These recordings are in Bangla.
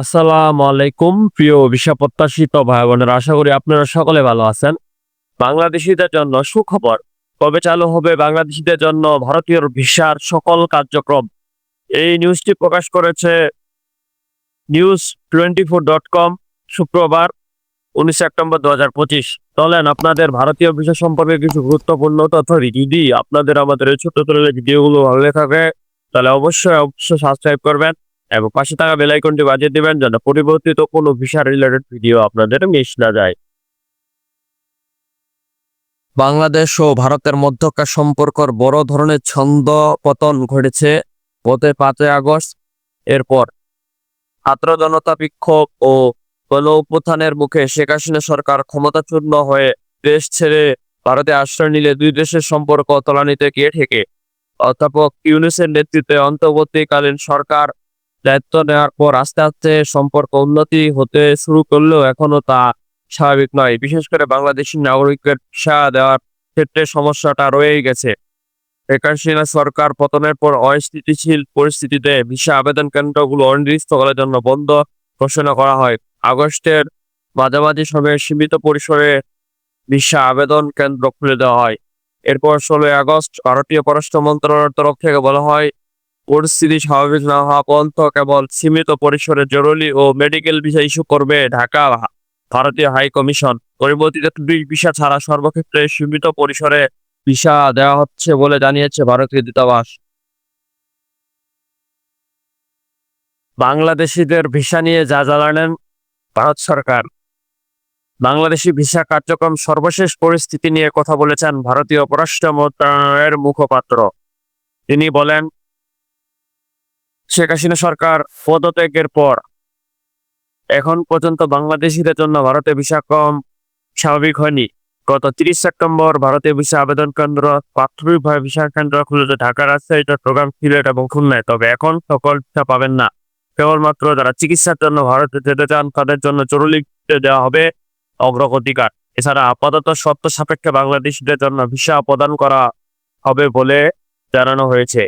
আসসালামু আলাইকুম, প্রিয় ভিসা প্রত্যাশিত ভাই বোনেরা আশা করি আপনারা সকলে ভালো আছেন। বাংলাদেশিদের জন্য সুখবর, কবে চালু হবে বাংলাদেশিদের জন্য ভারতীয় ভিসার সকল কার্যক্রম? এই নিউজটি প্রকাশ করেছে news twenty four dot com, শুক্রবার, উনিশ সেপ্টেম্বর দু হাজার পঁচিশ। চলেন, আপনাদের ভারতীয় ভিসা সম্পর্কে কিছু গুরুত্বপূর্ণ তথ্য যদি আপনাদের আমাদের এই ছোট ছোট ভিডিওগুলো ভালো থাকে, তাহলে অবশ্যই অবশ্যই সাবস্ক্রাইব করবেন। এবং পাশে থাকা বেল আইকনটি বাজিয়ে দিবেন যেন পরিবর্তিত কোনো ভিসা রিলেটেড ভিডিও আপনাদের মিস না যায়। বাংলাদেশ ও ভারতের মধ্যকার সম্পর্কর বড় ধরনের ছন্দ পতন ঘটেছে গত পাঁচই আগস্ট। এরপর ছাত্র জনতা বিক্ষোভ ও গণ উত্থানের মুখে শেখ হাসিনা সরকার ক্ষমতাচূর্ণ হয়ে দেশ ছেড়ে ভারতে আশ্রয় নিলে দুই দেশের সম্পর্ক তলানিতে গিয়ে ঠেকে। অধ্যাপক ইউনুসের নেতৃত্বে অন্তর্বর্তীকালীন সরকার দায়িত্ব নেওয়ার পর আস্তে আস্তে সম্পর্ক উন্নতি হতে শুরু করলেও এখনও তা স্বাভাবিক নয়। বিশেষ করে বাংলাদেশি নাগরিকের ভিসা দেওয়ার ক্ষেত্রে সমস্যাটা রয়েই গেছে। শেখ সরকার পতনের পর অস্থিতিশীল পরিস্থিতিতে ভিসা আবেদন কেন্দ্রগুলো অনির্দিষ্টকালের জন্য বন্ধ ঘোষণা করা হয়। আগস্টের মাঝামাঝি সময়ে সীমিত পরিসরে ভিসা আবেদন কেন্দ্র খুলে দেওয়া হয়। এরপর ষোলোই আগস্ট ভারতীয় পররাষ্ট্র মন্ত্রণালয়ের তরফ থেকে বলা হয় পরিস্থিতি স্বাভাবিক না হওয়া পর্যন্ত কেবল সীমিত পরিসরে জরুরি ও মেডিকেল ভিসা ইস্যু করবে ঢাকা ভারতীয় হাই কমিশন পরিবর্তিত দুই ভিসা ছাড়া সর্বক্ষেত্রে সীমিত পরিসরে ভিসা দেওয়া হচ্ছে বলে জানিয়েছে ভারতীয় দূতাবাস। বাংলাদেশিদের ভিসা নিয়ে যা জানালেন ভারত সরকার। বাংলাদেশি ভিসা কার্যক্রম সর্বশেষ পরিস্থিতি নিয়ে কথা বলেছেন ভারতীয় পররাষ্ট্র মন্ত্রণালয়ের মুখপাত্র। তিনি বলেন শেখ হাসিনা সরকার পদত্যাগের পর এখন পর্যন্ত বাংলাদেশিদের জন্য ভারতে ভিসা কম স্বাভাবিক হয়নি। গত তিরিশ সেপ্টেম্বর ভারতে ভিসা আবেদন কেন্দ্র প্রাথমিকভাবে ভিসা কেন্দ্র খুলেছে ঢাকা রাজশাহী চট্টগ্রাম সিলেট এবং খুলনায়, তবে এখন সকল ভিসা পাবেন না। কেবলমাত্র যারা চিকিৎসার জন্য ভারতে যেতে চান, তাদের জন্য জরুরি দেওয়া হবে অগ্রগতিকার এছাড়া আপাতত শর্ত সাপেক্ষে বাংলাদেশিদের জন্য ভিসা প্রদান করা হবে বলে জানানো হয়েছে।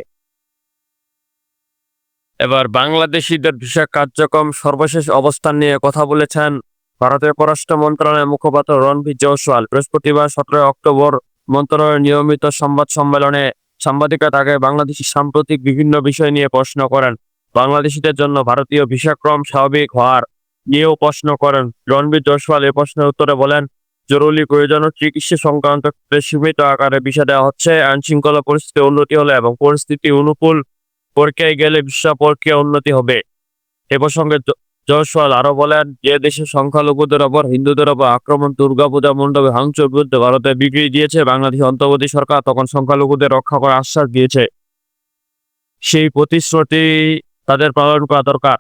এবার বাংলাদেশিদের ভিসা কার্যক্রম সর্বশেষ অবস্থান নিয়ে কথা বলেছেন ভারতের পররাষ্ট্র মন্ত্রণালয়ের মুখপাত্র রণবীর জয়সওয়াল। বৃহস্পতিবার সতেরোই অক্টোবর মন্ত্রণালয়ের নিয়মিত সংবাদ সম্মেলনে সাংবাদিকরা তাকে বাংলাদেশি সাম্প্রতিক বিভিন্ন বিষয় নিয়ে প্রশ্ন করেন। বাংলাদেশিদের জন্য ভারতীয় ভিসাক্রম স্বাভাবিক হওয়ার নিয়েও প্রশ্ন করেন। রণবীর জয়সওয়াল এ প্রশ্নের উত্তরে বলেন, জরুরি, প্রয়োজন চিকিৎসা সংক্রান্ত সীমিত আকারে ভিসা দেওয়া হচ্ছে। আইন শৃঙ্খলা পরিস্থিতি উন্নতি হলে এবং পরিস্থিতি অনুকূল প্রক্রিয়ায় গেলে ভিসা প্রক্রিয়া উন্নতি হবে। এ প্রসঙ্গে জয়সওয়াল আরও বলেন, যে দেশের সংখ্যালঘুদের ওপর, হিন্দুদের ওপর আক্রমণ, দুর্গাপূজা মণ্ডপে ভাঙচুর বিরুদ্ধে ভারতে বিক্রি দিয়েছে বাংলাদেশ অন্তর্বর্তী সরকার, তখন সংখ্যালঘুদের রক্ষা করার আশ্বাস দিয়েছে। সেই প্রতিশ্রুতি তাদের পালন করা দরকার।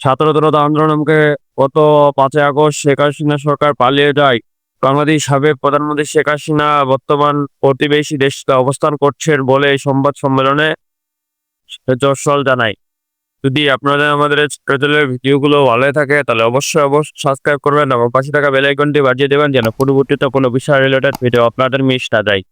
ছাত্র জনতা আন্দোলনকে গত পাঁচই আগস্ট শেখ হাসিনা সরকার পালিয়ে যায়। বাংলাদেশ সাবেক প্রধানমন্ত্রী শেখ হাসিনা বর্তমান প্রতিবেশী দেশে অবস্থান করছেন বলে সংবাদ সম্মেলনে জসল জানাই। যদি আপনাদের আমাদের চ্যানেলের ভিডিওগুলো ভালো থাকে, তাহলে অবশ্যই অবশ্যই সাবস্ক্রাইব করবেন এবং পাশে থাকা বেল আইকনটি বাজিয়ে দেবেন যেন পরবর্তীতে কোনো বিষয় রিলেটেড ভিডিও আপনাদের মিস না যায়।